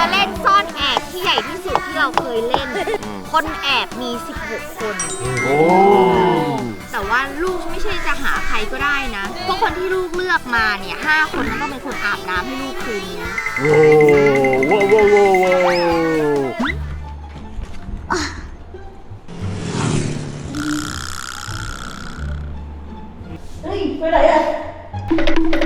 จะเล่นซ่อนแอบที่ใหญ่ที่สุดที่เราเคยเล่น คนแอบมี 16 คน โอ้แต่ว่าลูกไม่ใช่จะหาใครก็ได้นะเพราะคนที่ลูกเลือกมาเนี่ยห้าคนนั้นต้องเป็นคนอาบน้ำให้ลูกคืนนี้โอ้ว้าวว้าวว้าวว้าวเจ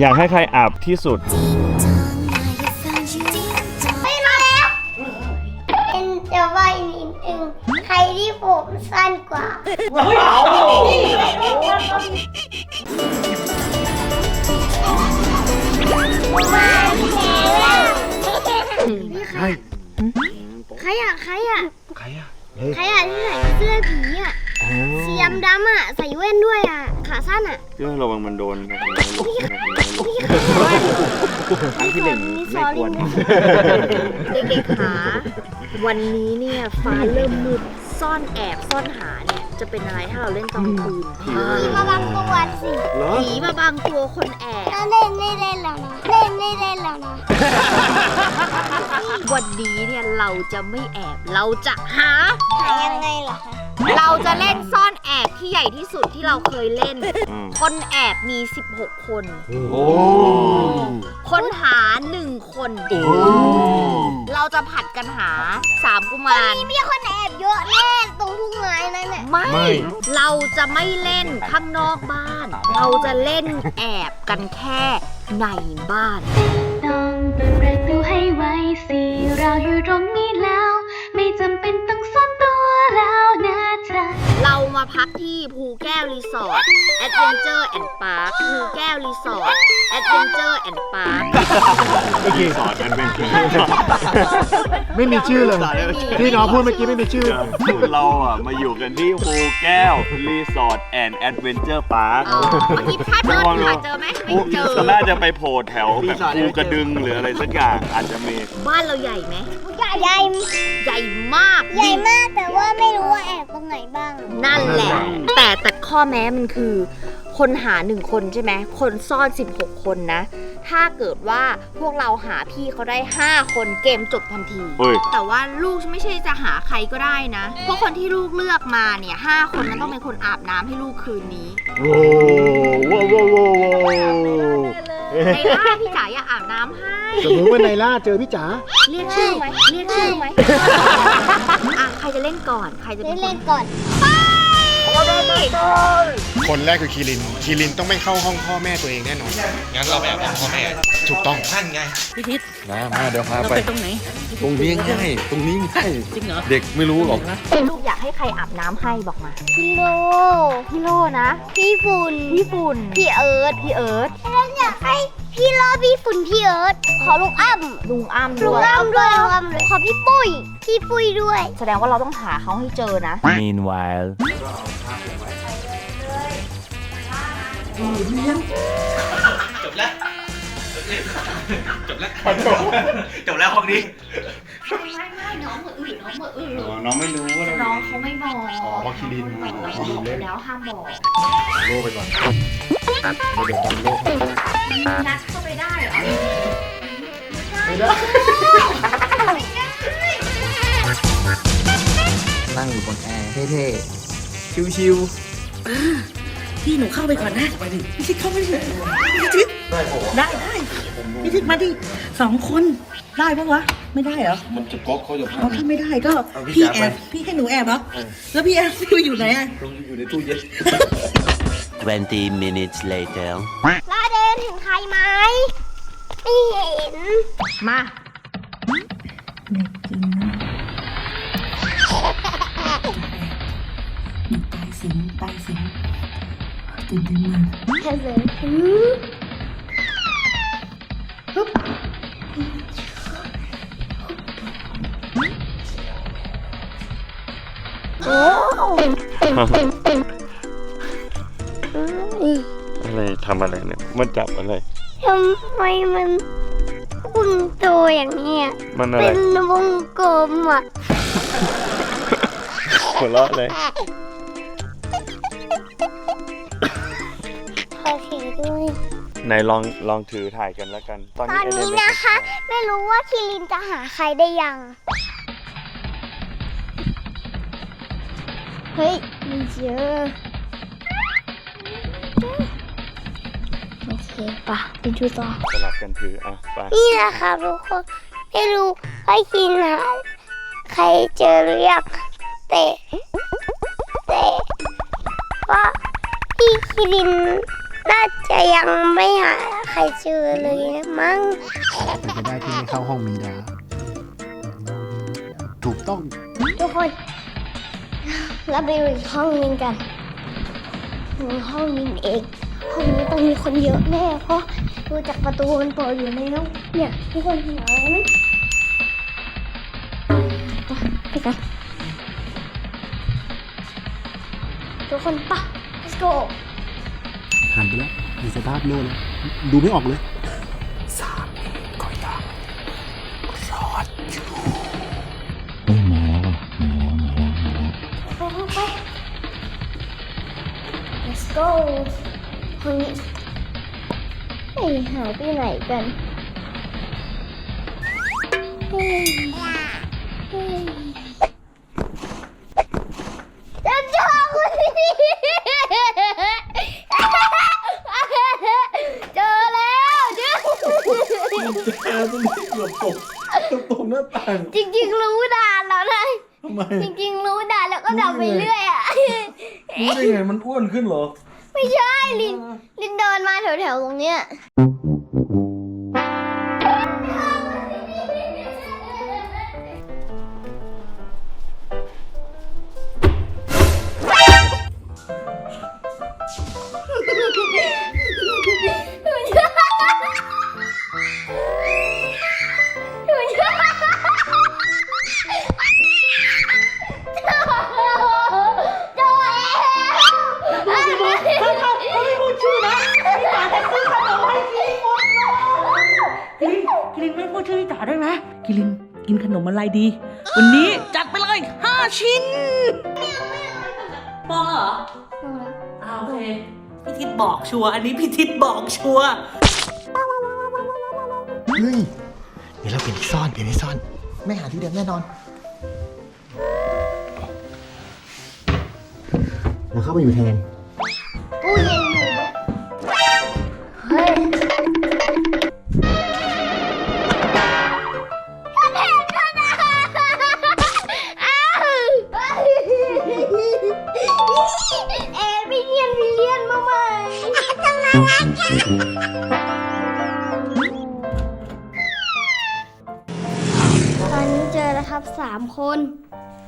อยากให้ใครอาบที่สุด ไม่มาแล้วเป็นจะว่าอีกนิดนึงใครที่ผมสั้นกว่ามาแล้วใช่ใครอะ ใครอะ ใครอะใครอะที่ใส่เสื้อผีอะสีดำดำๆอะ ใส่แว่นด้วยอะ ขาสั้นอะเรื่องระวังมันโดนนะครั้ งที่หนึ่งไม่ควร เด็กๆคะวันนี้เนี่ยฟ้าเริ่มมืดซ่อนแอบซ่อนหาเนี่ยจะเป็นอะไรถ้าเราเล่นตอนกลางคืนผีมาบางตัวสิเหรอผีมาบางตัวคนแอบถ้าเล่นไม่เล่นแล้วนะเล่นไม่เล่นแล้วนะวันนี้เนี่ยเราจะไม่แอบเราจะหาหายังไงเหรอคะ เราจะเล่นซ่อนแอบที่ใหญ่ที่สุดที่เราเคยเล่นอืมคนแอบมี 16 คน โอ้คนหาหนึ่งคน เราจะผัดกันหาสามกุมารมีคนแอบเยอะแน่ตรงทุ่งไม้นั่นแหละไม่ เราจะไม่เล่นข้างนอกบ้าน เราจะเล่นแอบกันแค่ในบ้าน ต้องเปิดประตูให้ไว้สิเราอยู่ตรงนี้แล้ว ไม่จำเป็นต้องซ่อน ตัวแล้วนะเธอเรามาพักที่ภูแก้วรีสอร์ทแอดเวนเจอร์แอนด์พาร์คภูแก้วรีสอร์ทแอดเวนเจอร์แอนด์พาร์คเมื่อกี้สอนกันเป็นไม่มีชื่อเลย ที่น้องพูดเมื่อกี้ไม่มีชื่อ เราอะมาอยู่กันที่ภูแก้วรีสอร์ทแอนด์แอดเวนเจอร์พาร์คเออเมื่อกี้พลาดเดินหาเจอไหม ไม่เจอ น่าจะไปโผล่แถวแบบภูกระดึงหรืออะไรสักอย่างอาจจะมี บ้านเราใหญ่ไหมใหญ่ใหญ่ใหญ่มากใหญ่มากแต่ว่าไม่รู้ว่าแอบตรงไหนบ้าง นั่นแหละ แต่แต่ข้อแม้มันคือ คนหาหนึ่งคนใช่ไหมคนซ่อน 16 คนนะ ถ้าเกิดว่าพวกเราหาพี่เขาได้ 5 คนเกมจบทันที เฮ้ย แต่ว่าลูกไม่ใช่จะหาใครก็ได้นะ เพราะคนที่ลูกเลือกมาเนี่ยห้าคนนั้นต้องเป็นคนอาบน้ำให้ลูกคืนนี้โอ้ว้าวว้าวว้าวว้าวในล่าพี่จ๋าอยากอาบน้ำให้ สมมติว่าในล่าเจอพี่จ๋าเรียกชื่อไหมเรียกชื่อไหมอะใครจะเล่นก่อน ใครจะเป็นเล่นคๆก่อน คนแรกคือคีริน คีรินต้องไม่เข้าห้องพ่อแม่ตัวเองแน่นอน งั้นเราไปแอบห้องพ่อแม่ถูกต้องนั่นไงมามาเดี๋ยวพาเราไป ไปตรงไหน ตรงนี้ง่ายตรงนี้ง่ายจริงเหรอ เด็กไม่รู้หรอกลูกอยากให้ใครอาบน้ำให้บอกมา พี่โล พี่โลนะ พี่ฝุ่น พี่ฝุ่น พี่เอิร์ธพี่เอิร์ธแล้วอยากให้ พี่โลพี่ฝุ่นพี่เอิร์ธขอลูกอ้ำลุงอ้ำลูด้กวยอ้ำด้วยลูกอ้ำด้วยขอพี่ปุ้ยพี่ปุ้ยด้วยแสดงว่าเราต้องหาเขาให้เจอนะ Meanwhile จบแล้ว จบแล้ว จบแล้วห้องนี้ ไม่ไม่น้องมืออื่นน้องมืออื่นน้องไม่รู้ว่าน้องเขาไม่บอกอ๋อเพราะคีรินคีรินเล่นแล้วห้ามบอกโลไปก่อนเดี๋ยวดันโลกนัดเข้าไปได้เหรอไม่ได้นั่งอยู่บนแอร์เท่ๆชิวพี่หนูเข้าไปก่อนนะไปดิพี่ทิศเข้าไปดิพี่ทิศได้ได้พี่ทิศมาดิสองคน ได้ปะวะ ไม่ได้เหรอมันจะก๊อกเขาจะพัเอาถ้าไม่ได้ก็พี่แอบพี่ให้หนูแอบเหรอแล้วพี่แอบพี่อยู่ไหนอะอยู่ในตู้เย็น 20 minutes later. ลาเดนเห็นใครไหมไม่เห็น มาตายสิงตายสิงตื่นเต้นมากเห็นเลย หืออะไรทำอะไรเนี่ย มันจับอะไร ทำไมมันคุณโตอย่างเนี้ยมันอะไรเป็นวงกลมอะหัวเราะเลยขอถือด้วย ไหนลองลองถือถ่ายกันแล้วกัน ตอนตนี้อนเอเดนี้นเป็นนะคะ ไม่รู้ว่าคิรินจะหาใครได้ยัง เฮ้ยไม่เจอโอเคปะไปดูต่อสลับกันถืออะไปนี่นะคะทุกคนไม่รู้ว่าคินหาใครเจอหรือยังแต่แต่ว่าพี่คิรินน่าจะยังไม่หาใครเจอเลยนะมั้งเป็นไปได้ที่ไม่เข้าห้องมีดาถูกต้องทุกคน เราไปดูอีกห้องนึงกันห้องนี้เองห้องนี้ต้องมีคนเยอะแน่เพราะดูจากประตูมันเปิดอยู่แล้วเนี่ยทุกคนเห็นไหมไปกันทุกคนปะ let's go หันไปแล้วมีสภาพโน่นแล้วดูไม่ออกเลย ห้องนี้เฮ้ยหายไปไหนกันเฮ้ยเฮ้ยจะเจอคุณเจอแล้วเจอแกตรงนี้เกือบตกตกหน้าต่างจริงๆรู้ด่านแล้วนะทำไมจริงๆรู้ด่านแล้วก็ดับไปเรื่อยอะ รู้ได้ไงมันอ้วนขึ้นเหรอ ไม่ใช่ลินลินเดินมาแถวๆตรงเนี้ย อะไรดี วันนี้จัดไปเลยห้าชิ้นพอเหรออ่าโอเคพี่ทิศบอกชัวร์อันนี้พี่ทิศบอกชัวร์เฮ้ยเดี๋ยวเราเปลี่ยนที่ซ่อนเปลี่ยนที่ซ่อน ไม่หาที่เดิมแน่นอนเราเข้าไปอยู่แทน ตอนนี้เจอแล้วครับสามคน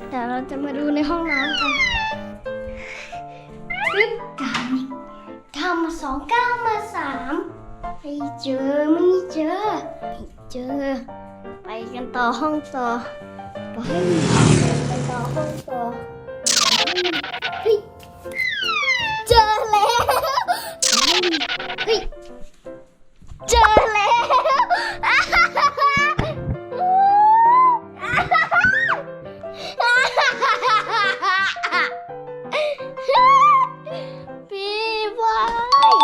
เดี๋ยวเราจะมาดูในห้องน้ำกันรึบกันทำมาสองเก้ามาสามไม่เจอไม่เจอไม่เจอ ไปกันต่อห้องต่อไปไปต่อห้องต่อ เฮ้ยเจอแล้วพี่บอย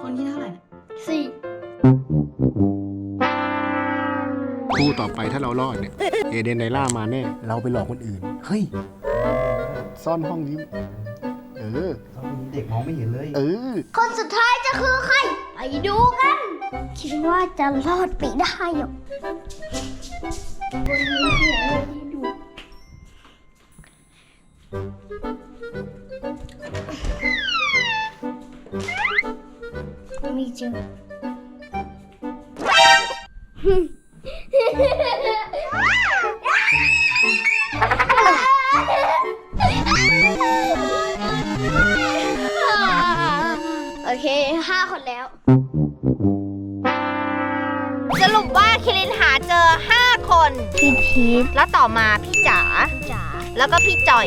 คนที่เท่าไหร่นะสี่คู่ต่อไปถ้าเรารอดเนี่ย เอเดนไนล่ามาแน่ เราไปหลอกคนอื่น เฮ้ย ซ่อนห้องนี้ เออ เด็กมองไม่เห็นเลย เออ คนสุดท้าย จะคือใคร ไปดูกัน คิดว่าจะรอดไปได้หรอ คห้าคนแล้ว สรุปว่าคิรินหาเจอ 5 คน พี่ทิพย์แล้วต่อมาพี่จ๋า จ๋าแล้วก็พี่จ่อย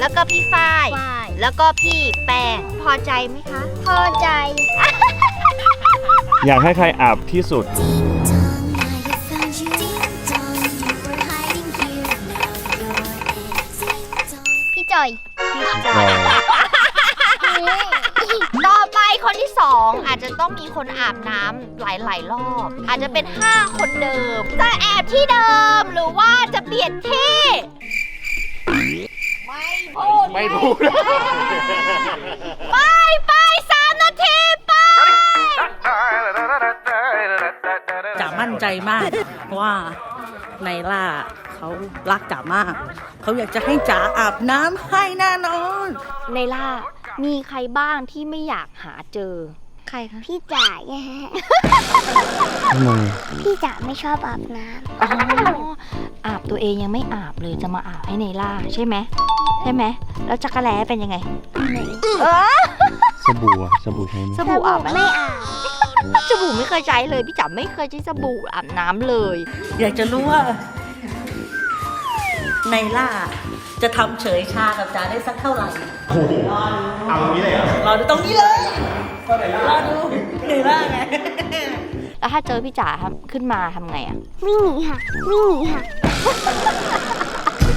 แล้วก็พี่ฝ้ายแล้วก็พี่แป้งพอใจไหมคะ พอใจ อยากให้ใครอาบที่สุด พี่จอย พี่จอย คนที่สองอาจจะต้องมีคนอาบน้ำหลาย ๆ รอบ อาจจะเป็น 5 คนเดิม จะแอบที่เดิมหรือว่าจะเปลี่ยนที่ ไม่พูดไม่พูด ไปไปสามนาทีไป จ๋ามั่นใจมากว่าไนล่าเขารักจ๋ามาก เขาอยากจะให้จ๋าอาบน้ำให้แน่นอน ในล่า มีใครบ้างที่ไม่อยากหาเจอ ใครคะ พี่จ๋าไงฮะทำไมพี่จ๋าไม่ชอบอาบน้อ๋ออาบตัวเองยังไม่อาบเลยจะมาอาบให้ในล่าใช่ไหมใช่ไหมแล้วจักรแล้เป็นยังไงเออสบู่อะสบู่ใช้ไหมสำบู่อาบไหมไม่อาบสบู่ไม่เคยใช้เลย พี่จ๋าไม่เคยใช้สบู่อาบน้ำเลย อยากจะรู้ว่าไนล่า จะทำเฉยชากับจ๋าได้สักเท่าไหร่เอาอย่างนี้เลยเหรอรอดูตรงนี้เลยรอดูไนล่าไงแล้วถ้าเจอพี่จ๋าทำขึ้นมาทำไงอะวิ่งหนีค่ะวิ่งหนีค่ะ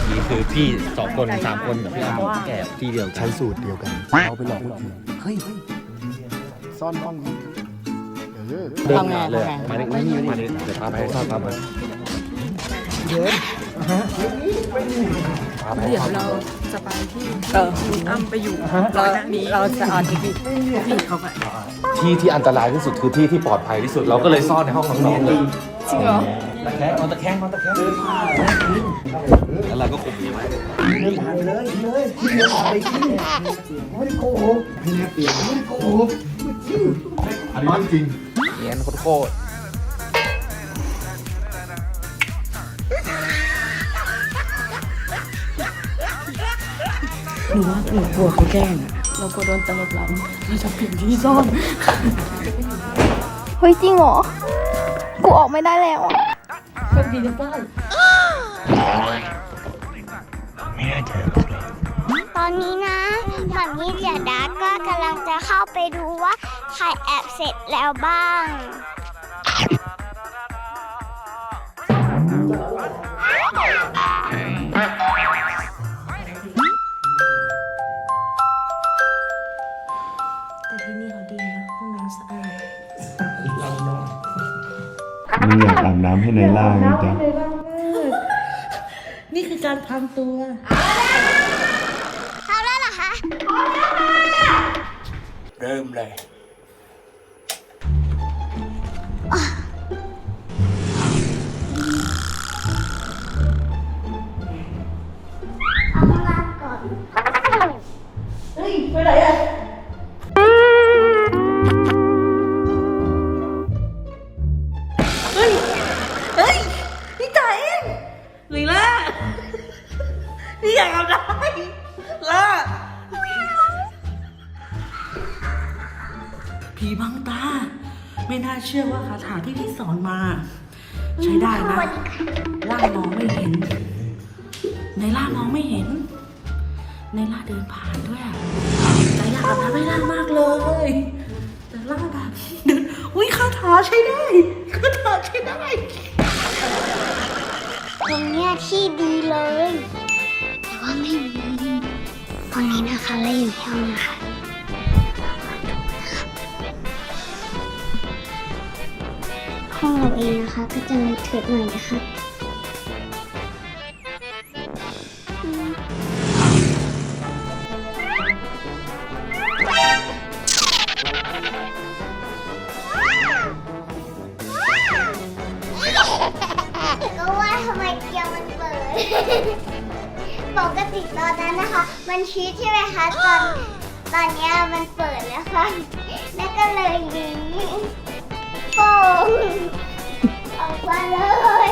นี่คือพี่สองคนสามคนกับพี่อาร์มแก่ที่เดียวกันใช้สูตรเดียวกันเราไปหลอกคนอื่นเฮ้ยซ่อนห้องนี้เออเดินหาเลยอะมาดิมาดิมาดิเดี๋ยวพาไปพาพาไปเดี๋ เดี๋ยวเราจะไปที่ที่อ้ำไปอยู่ก่อนหน้านี้เราจะเอาที่พี่พี่เขาไปที่ที่อันตรายที่สุดคือที่ที่ปลอดภัยที่สุด เราก็เลยซ่อนในห้องน้องเลยจริงเหรอตะแคงนอนตะแคงนอนตะแคงแล้วเราก็ข่มผีไว้อันนี้เรื่องจริงเนียนโคตร หนูว่าหนูกลัวเขาแกล้งอะเรากลัวโดนตลบหลังเราจะเปลี่ยนที่ซ่อนเฮ้ยจริงเหรอ กูออกไม่ได้แล้วอะโชคดีนะป้ายตอนนี้นะหมันนี่เจดาก็กำลังจะเข้าไปดูว่าใครแอบเสร็จแล้วบ้าง มึงอยากอาบน้ำให้ในล่าไงจ๊ะนี่คือการพังตัว เอาแล้วเหรอคะเริ่มเลยเอาข้างล่างก่อน เฮ้ย ไปไหนอะ ในล่าเดินผ่านด้วยอะใจอยากอาบน้ำให้ล่ามากเลย แต่ล่าแบบเดินอุ้ยคาถาใช้ได้คาถาใช้ได้ตรงเนี้ยที่ดีเลย แต่ว่าไม่มีตรงนี้นะคะเราอยู่ที่ห้องนะคะห้องเราเองนะคะก็จะเถิดหน่อยนะคะ เนี้ยมันเปิดแล้วค่ะ แล้วก็เลยหนีโป่งออกมาเลย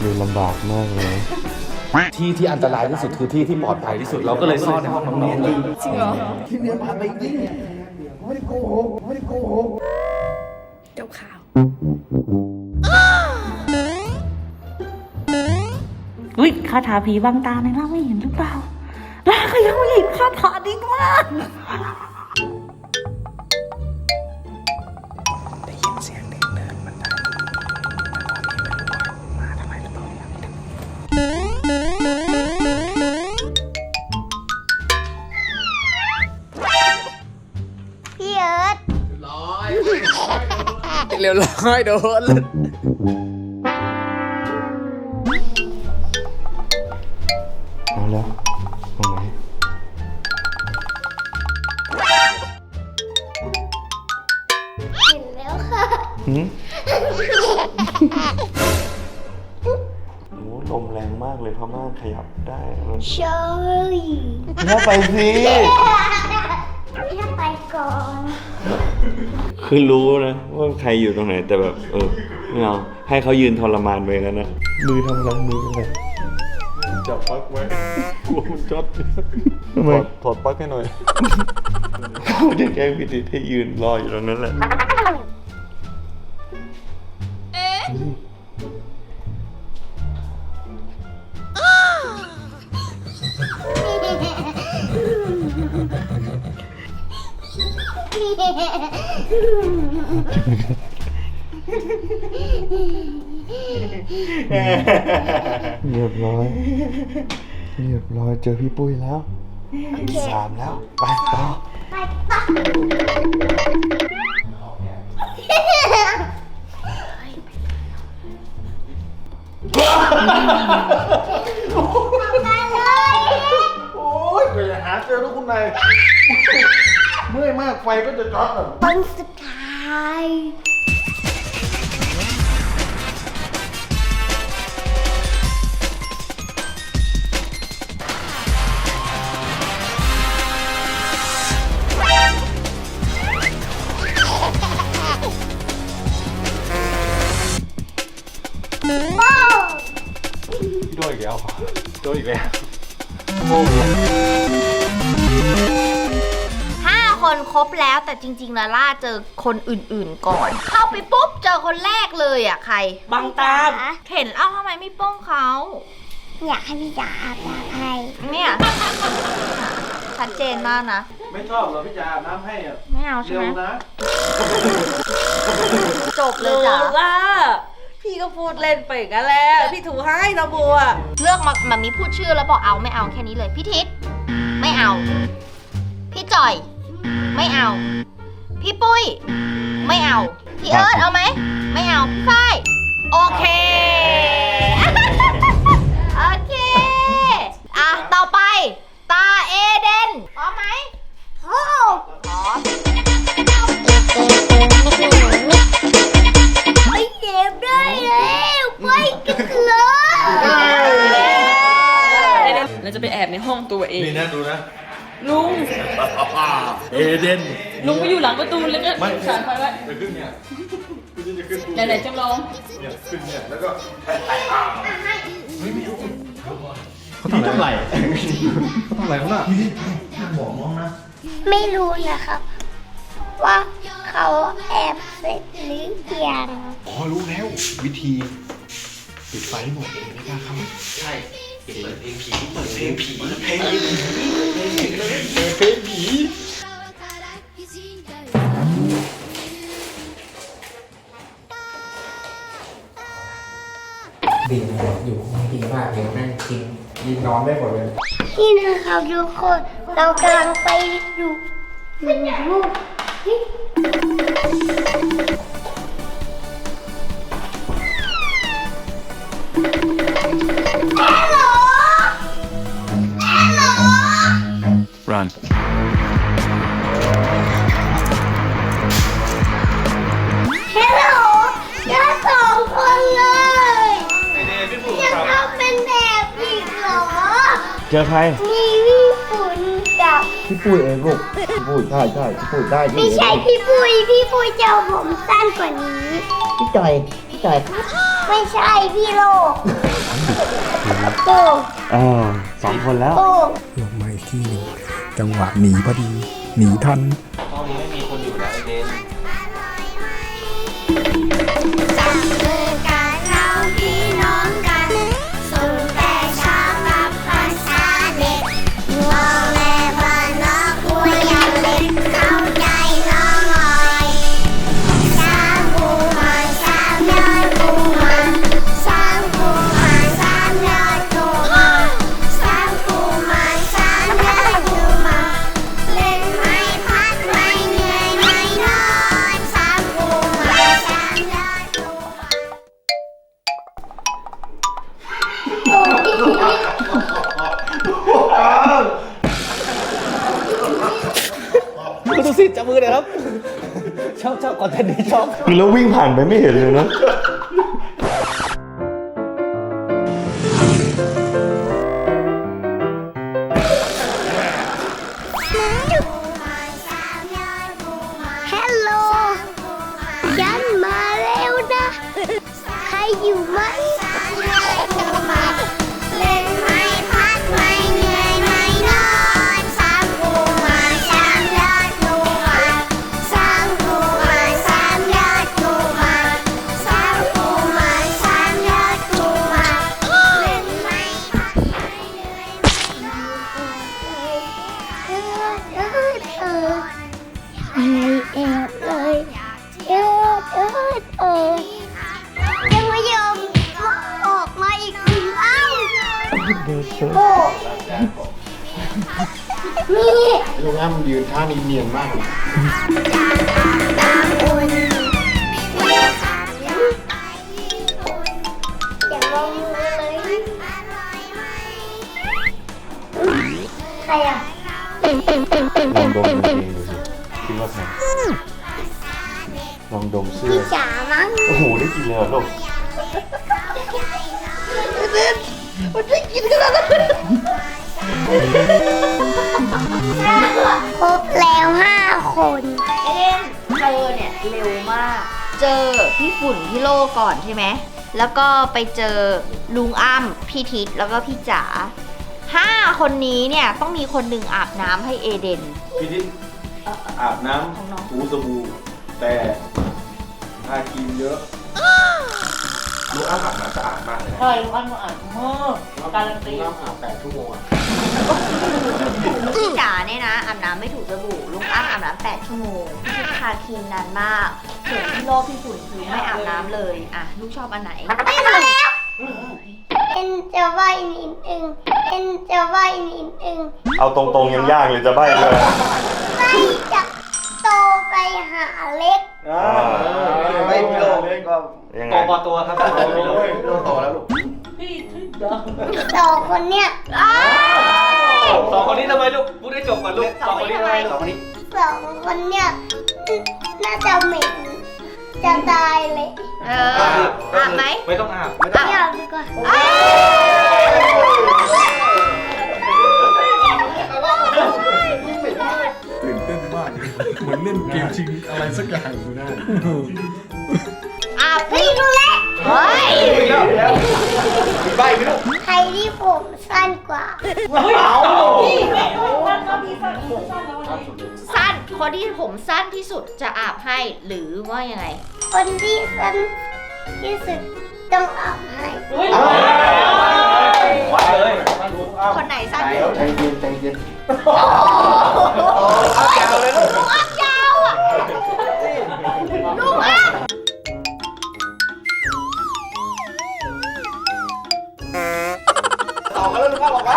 ดูลำบากมากเลย ที่ที่อันตรายที่สุดคือที่ที่ปลอดภัยที่สุดเราก็เลยซ่อนในห้องน้องๆเลยจริงเหรอเจ้าข่าว อุ้ยคาถาผีบางตาในล่าไม่เห็นหรือเปล่าล่าก็ยังไม่เห็นคาถาดีมากได้ยินเสียงเด็กเดินมันได้มาทำไมหรือเปล่าพี่เอิร์ธเรียบร้อยโดน ขยับได้แล้วใช่ถ้าไปสิพี่ไปก่อนคือรู้นะว่าใครอยู่ตรงไหนแต่แบบเออไม่เอาให้เขายืนทรมานไปกันนะมือทำอะไรมือทำอะไรจับปลั๊กไว้กลัวมันช็อตทำไมถอดปลั๊กให้หน่อยเขาจะแกล้งพิธีให้ยืนรออยู่ตรงนั้นแหละ เรียบร้อย เรียบร้อยเจอพี่ปุ้ยแล้วอีกสามแล้ว ไปต่อ ไปปะไปเลยโอ้ยไปหาเจอแล้วคุณนาย เมื่อยมากไฟก็จะช็อตอะคนสุดท้าย จริงๆนะล่าเจอคนอื่นๆก่อน เข้าไปปุ๊บเจอคนแรกเลยอะใคร บังตาม เห็นเอ้าทำไมไม่ป้องเขาอยากให้พี่จ๋าอาบน้ำให้เนี่ยชัดเจนมากนะ ไม่ชอบเหรอพี่จ๋าอาบน้ำให้อะไม่เอาใช่เร็ไหมวนะ จบเลรู้ยจ้ะว่าพี่ก็พูดเล่นไปอย่างนั้นแหละพี่ถูให้นะบัว เลือกมามามีพูดชื่อแล้วบอกเอาไม่เอาแค่นี้เลย พี่ทิศไม่เอา พี่จ่อย ไม่เอา พี่ปุ้ย ไม่เอา พี่เอิร์ธเอาไหม ไม่เอาพี่ฝ้ายโอเค โอเค อะ ต่อไป ตาเอเดนพร้อมไหมพ่อพร้อมไปเก็บได้แล้วไปกันเลย เราจะไปแอบในห้องตัวเอง นี่นะดูนะ ลุง เอเดน ลุงไปอยู่หลังประตูแล้วก็สานไฟไว้จะขึ้นเนี่ยพี่จะขึ้นไหนๆจำลองเนี่ยขึ้นเนี่ยแล้วก็เขาทำอะไรเขาทำอะไรเขาน่ะไม่รู้นะครับ ว่าเขาแอบเสร็จหรือยังอ๋อรู้แล้ววิธีปิดไฟให้หมดเลยไม่กล้าเข้าใช่ เปิดเพลงผีเปิดเพลงผีเพลงผีเพลงผีดีนะอยู่ห้องดีมากเลยแม่งกินยินนอนได้หมดเลยนี่นะครับทุกคนเรากำลังไปดูดูรูปเ Run. เฮลโหลเจอสองคนเลยไอเดนพี่ปู่ยังครับทำเป็นแบบอีกเหรอ เจอใคร มีพี่ฝุ่นกับ พี่ปุ้ยเองลูกพี่ปุ้ยใช่ใช่พี่ปุ้ยได้ไม่ใช่พี่ปุยพี่ปุยเจอผมสั้นกว่านี้ พี่จ่อยพี่จ่อยไม่ใช่พี่โลกโลกอ่าสองคนแล้วโลกลงมาอีกที่หนึ่ง จังหวะหนีพอดี หนีทัน คือแล้ววิ่งผ่านไปไม่เห็นเลยนะฮัลโหลยันมาแล้วนะ ใครอยู่ไหมานี้เนียนมากเลยตามคุณอย่ามองมือเลยใครอะลองดมกางเกงดูสิคิดว่าใครลองดมเสื้อพี่จ๋ามั้งโอ้โหได้กินเลยเหรอลูก ครบแล้วห้าคนเอเดนเจอเนี่ยเร็วมาก เจอพี่ฝุ่นพี่โลก่อนใช่ไหม แล้วก็ไปเจอลุงอ้ำพี่ทิศแล้วก็พี่จ๋าห้าคนนี้เนี่ยต้องมีคนหนึ่งอาบน้ำให้เอเดน พี่ทิศอาบน้ของน้องำถูสบู่แต่ทาครีมเยอะลูกอ้ำอาบน้ำสะอาดมากเลยใช่ลุงอันมาอ่านมากการันตีลุงอ้ำอาบแปดชั่วโมงอะ พี่จ๋าเนี่ยนะอาบน้ำไม่ถูกสบู่ลุงอ้ำอาบน้ำแปดชั่วโมงพี่ทิศทาครีมนานมากส่วนพี่โลพี่ฝุ่นคือไม่อาบน้ำเลยอะลูกชอบอันไหนไม่มาแล้วเอ็นจะไหวนิดนึงเอ็นจะไหวนิดนึงเอาตรงๆยังยากเลยจะใบ้เลยไม่จะโตไปหาเล็กไม่พี่โลก็ยังไง โตพอตัวครับพี่โลพี่โลโตแล้วลูกพี่ทิศดา สองคนเนี่ยสองคนนี้ทำไมลูกพูดได้จบก่อนลูกสองคนนี้ทำไมสองคนนี้สองคนเนี่ยน่าจะเหม็นจะตายเลยเอออาบไหมไม่ต้องอาบไม่ต้องไม่เอาดีกว่าตื่นเต้นมากเหมือนเล่นเกมชิงอะไรสักอย่างอยู่นะ มีแล้วมีแล้วมีใบไหมลูกใครที่ผมสั้นกว่าสั้นคนที่ผมสั้นที่สุดจะอาบให้หรือว่ายังไง คนที่สั้นที่สุดต้องอาบให้วัดเลยคนไหนสั้นเดี๋ยวใจเย็นใจเย็นเอาแกวเลยลูก ลูกอัพยาวอะ ลูกอัพ องกันแล้วลูกครับบอกว่า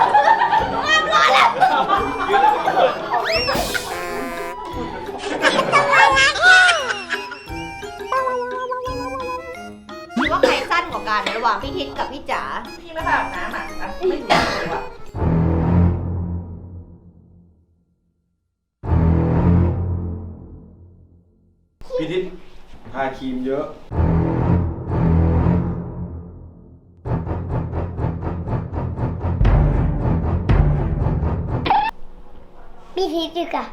คิดว่าใครสั้นกว่ากันระหว่างพี่ทิศกับพี่จ๋าพี่ไม่อาบน้ำอะอะไม่ถึงเลยว่ะพี่ทิศทาครีมเยอะ พี่ทิศดีกว่า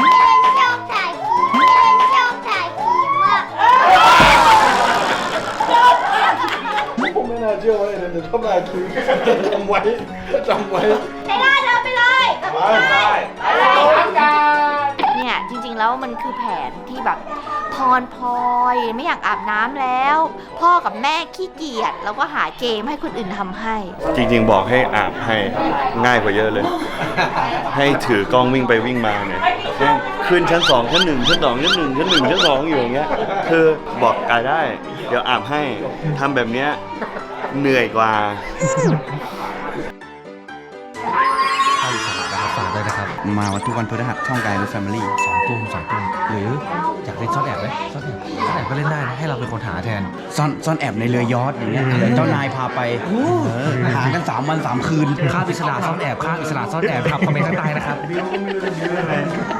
เล่นชอบถ่ายคลิปเล่นชอบถ่ายคลิปมากผมไม่น่าเชื่อว่าเอ็นจะทำลายคือจำไว้จำไว้ ไปได้เดินไปเลยกับพี่ชายได้เนี่ยจริงๆแล้วมันคือแผนที่แบบ พรพลอยไม่อยากอาบน้ำแล้ว พ่อกับแม่ขี้เกียจแล้วก็หาเกมให้คนอื่นทำให้ จริงๆ บอกให้อาบให้ง่ายกว่าเยอะเลย ให้ถือกล้องวิ่งไปวิ่งมาเนี่ยเช่นขึ้นชั้นสองชั้นหนึ่งชั้นสองชั้นหนึ่งชั้นหนึ่งชั้นสองอยู่อย่างเงี้ยคือบอกกายได้ เดี๋ยวอาบให้ทำแบบเนี้ยเหนื่อยกว่า ภาคอีสานนะครับฝากด้วยนะครับ มาวันทุกวันพฤหัสช่องกายและแฟมิลี่สองตุ้มสองตุ้มหรือ อยากเล่นซ่อนแอบไหมซ่อนแอบซ่อนแอบก็เล่นได้นะให้เราเป็นคนหาแทน ซ่อนซ่อนแอบในเรือยอทอย่างเงี้ยเดี๋ยวเจ้านายพาไปเออหากัน3วัน3คืน ข้ามอิสระซ่อนแอบข้ามอิสระซ่อนแอบครับคอมเมนต์ข้างใต้นะครับ